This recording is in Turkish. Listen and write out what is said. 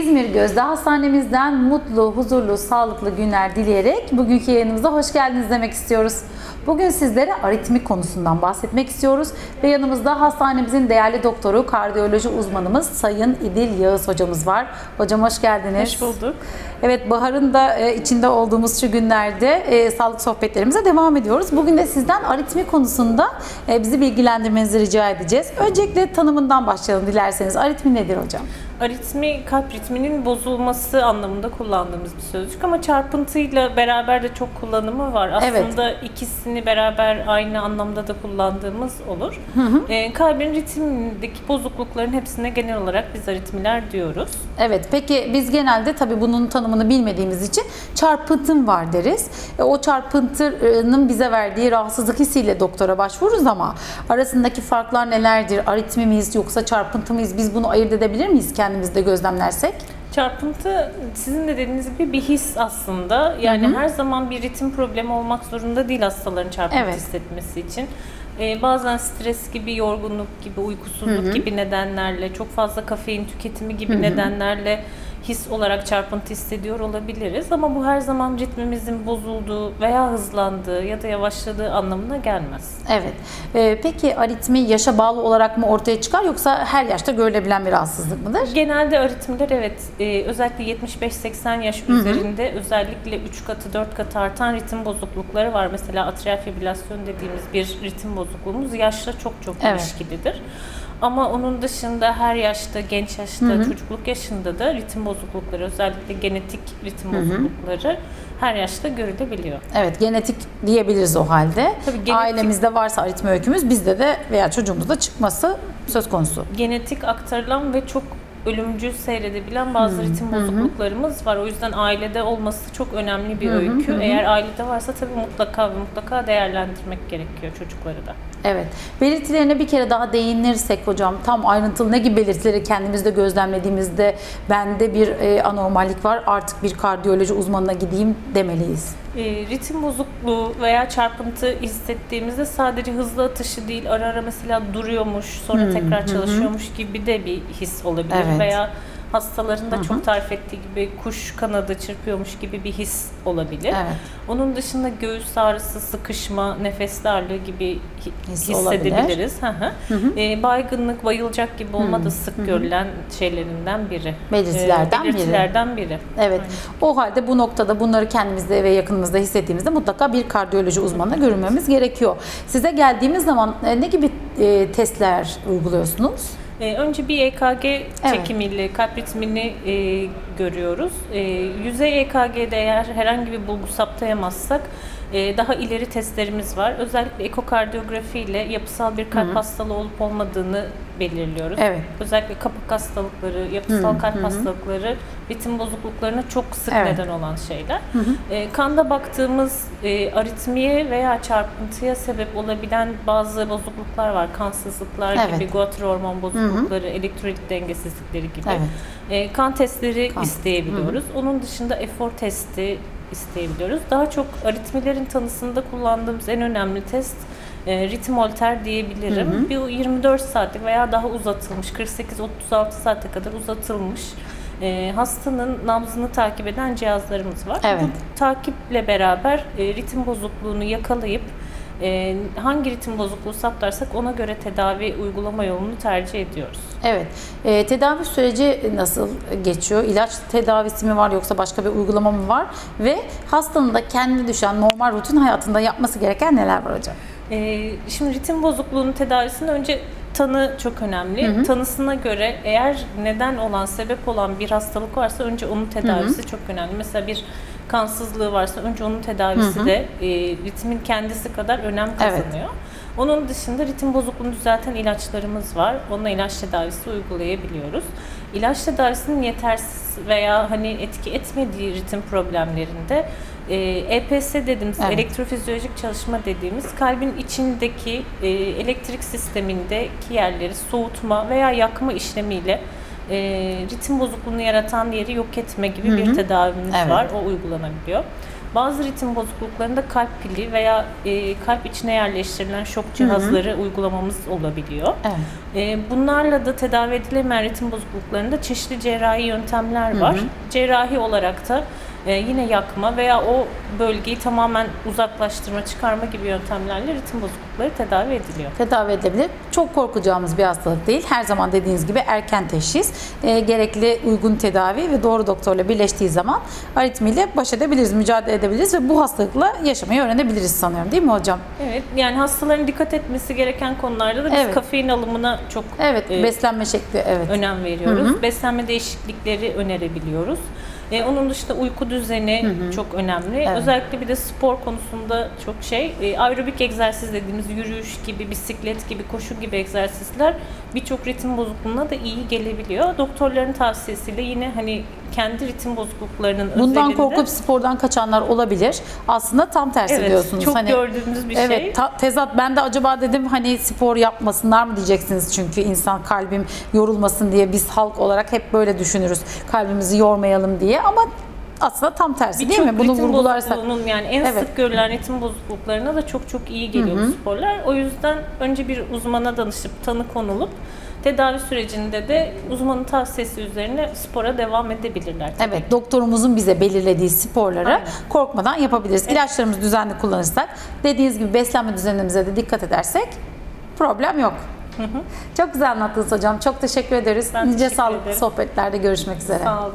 İzmir Gözde Hastanemizden mutlu, huzurlu, sağlıklı günler dileyerek bugünkü yayınımıza hoş geldiniz demek istiyoruz. Bugün sizlere aritmi konusundan bahsetmek istiyoruz ve yanımızda hastanemizin değerli doktoru, kardiyoloji uzmanımız Sayın İdil Yağız hocamız var. Hocam hoş geldiniz. Hoş bulduk. Evet, baharın da e, içinde olduğumuz şu günlerde e, sağlık sohbetlerimize devam ediyoruz. Bugün de sizden aritmi konusunda e, bizi bilgilendirmenizi rica edeceğiz. Öncelikle tanımından başlayalım dilerseniz. Aritmi nedir hocam? Aritmi kalp ritminin bozulması anlamında kullandığımız bir sözcük ama çarpıntıyla beraber de çok kullanımı var. Evet. Aslında ikisini beraber aynı anlamda da kullandığımız olur. Ee, kalbin ritmindeki bozuklukların hepsine genel olarak biz aritmiler diyoruz. Evet, peki biz genelde tabii bunun tanımını bilmediğimiz için çarpıntım var deriz. E, o çarpıntının bize verdiği rahatsızlık hissiyle doktora başvururuz ama arasındaki farklar nelerdir? Aritmi miyiz yoksa çarpıntı mıyız? Biz bunu ayırt edebilir miyiz kendimizde gözlemlersek? Çarpıntı sizin de dediğiniz gibi bir his aslında. Yani her zaman bir ritim problemi olmak zorunda değil hastaların çarpıntı Evet. hissetmesi için. Ee, bazen stres gibi, yorgunluk gibi, uykusuzluk gibi nedenlerle, çok fazla kafein tüketimi gibi nedenlerle his olarak çarpıntı hissediyor olabiliriz. Ama bu her zaman ritmimizin bozulduğu veya hızlandığı ya da yavaşladığı anlamına gelmez. Evet. E, peki aritmi yaşa bağlı olarak mı ortaya çıkar yoksa her yaşta görülebilen bir rahatsızlık mıdır? Genelde aritmiler evet e, özellikle 75-80 yaş üzerinde özellikle 3 katı 4 katı artan ritim bozuklukları var. Mesela atrial fibrilasyon dediğimiz bir ritim bozukluğumuz yaşla çok çok Evet. ilişkilidir. Ama onun dışında her yaşta, genç yaşta, çocukluk yaşında da ritim bozuklukları, özellikle genetik ritim bozuklukları her yaşta görülebiliyor. Evet, genetik diyebiliriz o halde. Tabii genetik- Ailemizde varsa aritmi öykümüz bizde de veya çocuğumuzda çıkması söz konusu. genetik aktarılan ve çok ölümcül seyredebilen bazı ritim bozukluklarımız var. O yüzden ailede olması çok önemli bir öykü. Eğer ailede varsa tabii mutlaka ve mutlaka değerlendirmek gerekiyor çocukları da. Evet. Belirtilerine bir kere daha değinirsek hocam tam ayrıntılı ne gibi belirtileri kendimizde gözlemlediğimizde bende bir e, anormallik var artık bir kardiyoloji uzmanına gideyim demeliyiz. E, ritim bozukluğu veya çarpıntı hissettiğimizde sadece hızlı atışı değil ara ara mesela duruyormuş sonra tekrar çalışıyormuş gibi de bir his olabilir Evet. veya hastaların da çok tarif ettiği gibi kuş kanadı çırpıyormuş gibi bir his olabilir. Evet. Onun dışında göğüs ağrısı, sıkışma, nefes darlığı gibi hi- His hissedebiliriz. Hı hı. E, baygınlık, bayılacak gibi olma da sık görülen şeylerinden biri. Belirtilerden E, biri. belirtilerden biri. Evet. O halde bu noktada bunları kendimizde ve yakınımızda hissettiğimizde mutlaka bir kardiyoloji uzmanına görünmemiz gerekiyor. Size geldiğimiz zaman e, ne gibi e, testler uyguluyorsunuz? Ee, önce bir EKG çekimiyle kalp ritmini e, görüyoruz. E, yüzey EKG'de eğer herhangi bir bulgu saptayamazsak e, daha ileri testlerimiz var. Özellikle ekokardiyografi ile yapısal bir kalp hastalığı olup olmadığını belirliyoruz. Evet. Özellikle kapak hastalıkları, yapısal kalp hastalıkları ritim bozukluklarına çok sık Evet. neden olan şeyler. E, kanda baktığımız e, aritmiye veya çarpıntıya sebep olabilen bazı bozukluklar var. Kansızlıklar Evet. gibi, Guatr hormon bozuklukları, elektrolit dengesizlikleri gibi. Evet. E, kan testleri Kan. İsteyebiliyoruz. Onun dışında efor testi isteyebiliyoruz. Daha çok aritmilerin tanısında kullandığımız en önemli test e, ritim holter diyebilirim. Bir 24 saatlik veya daha uzatılmış, 48-36 saate kadar uzatılmış e, hastanın nabzını takip eden cihazlarımız var. Evet. Bu takiple beraber e, ritim bozukluğunu yakalayıp e, hangi ritim bozukluğu saptarsak ona göre tedavi uygulama yolunu tercih ediyoruz. Evet. E, tedavi süreci nasıl geçiyor? İlaç tedavisi mi var yoksa başka bir uygulama mı var? Ve hastanın da kendine düşen normal rutin hayatında yapması gereken neler var hocam? Ee, şimdi ritim bozukluğunun tedavisinde önce tanı çok önemli. Tanısına göre eğer neden olan, sebep olan bir hastalık varsa önce onun tedavisi çok önemli. Mesela bir kansızlığı varsa önce onun tedavisi de e, ritmin kendisi kadar önem Evet. kazanıyor. Onun dışında ritim bozukluğunu düzelten ilaçlarımız var. Onunla ilaç tedavisi uygulayabiliyoruz. İlaç tedavisinin yetersiz veya hani etki etmediği ritim problemlerinde e, EPS dediğimiz Evet. elektrofizyolojik çalışma dediğimiz kalbin içindeki e, elektrik sistemindeki yerleri soğutma veya yakma işlemiyle e, ritim bozukluğunu yaratan yeri yok etme gibi bir tedavimiz Evet. var. O uygulanabiliyor. Bazı ritim bozukluklarında kalp pili veya e, kalp içine yerleştirilen şok cihazları uygulamamız olabiliyor. Evet. E, bunlarla da tedavi edilemeyen ritim bozukluklarında çeşitli cerrahi yöntemler var. Cerrahi olarak da e, yine yakma veya o bölgeyi tamamen uzaklaştırma, çıkarma gibi yöntemlerle ritim bozuklukları tedavi ediliyor. tedavi edilebilir. Çok korkacağımız bir hastalık değil. Her zaman dediğiniz gibi erken teşhis, e, gerekli uygun tedavi ve doğru doktorla birleştiği zaman aritmiyle baş edebiliriz, mücadele edebiliriz ve bu hastalıkla yaşamayı öğrenebiliriz sanıyorum değil mi hocam? Evet, yani hastaların dikkat etmesi gereken konularda da biz Evet. kafein alımına çok Evet, e, beslenme şekli evet. önem veriyoruz. Beslenme değişiklikleri önerebiliyoruz. E, onun dışında uyku düzeni çok önemli. Evet. Özellikle bir de spor konusunda çok şey. E, aerobik egzersiz dediğimiz yürüyüş gibi, bisiklet gibi, koşu gibi egzersizler birçok ritim bozukluğuna da iyi gelebiliyor. Doktorların tavsiyesiyle yine hani kendi ritim bozukluklarının Bundan özelinde korkup spordan kaçanlar olabilir. Aslında tam tersi evet, diyorsunuz. çok Hani- gördüğümüz bir evet, şey. ta- tezat. Ben de acaba dedim hani spor yapmasınlar mı diyeceksiniz çünkü insan kalbim yorulmasın diye biz halk olarak hep böyle düşünürüz. Kalbimizi yormayalım diye ama aslında tam tersi değil Birçok mi? Bunu vurgularsak. yani en Evet. sık görülen ritim bozukluklarına da çok çok iyi geliyor bu sporlar. O yüzden önce bir uzmana danışıp tanı konulup tedavi sürecinde de uzmanın tavsiyesi üzerine spora devam edebilirler. tabii. Evet, doktorumuzun bize belirlediği sporları Aynen. korkmadan yapabiliriz. İlaçlarımızı düzenli kullanırsak, dediğiniz gibi beslenme düzenimize de dikkat edersek problem yok. Çok güzel anlattınız hocam. Çok teşekkür ederiz. Ben nice teşekkür sağlıklı ederim. sohbetlerde görüşmek üzere. Sağ olun.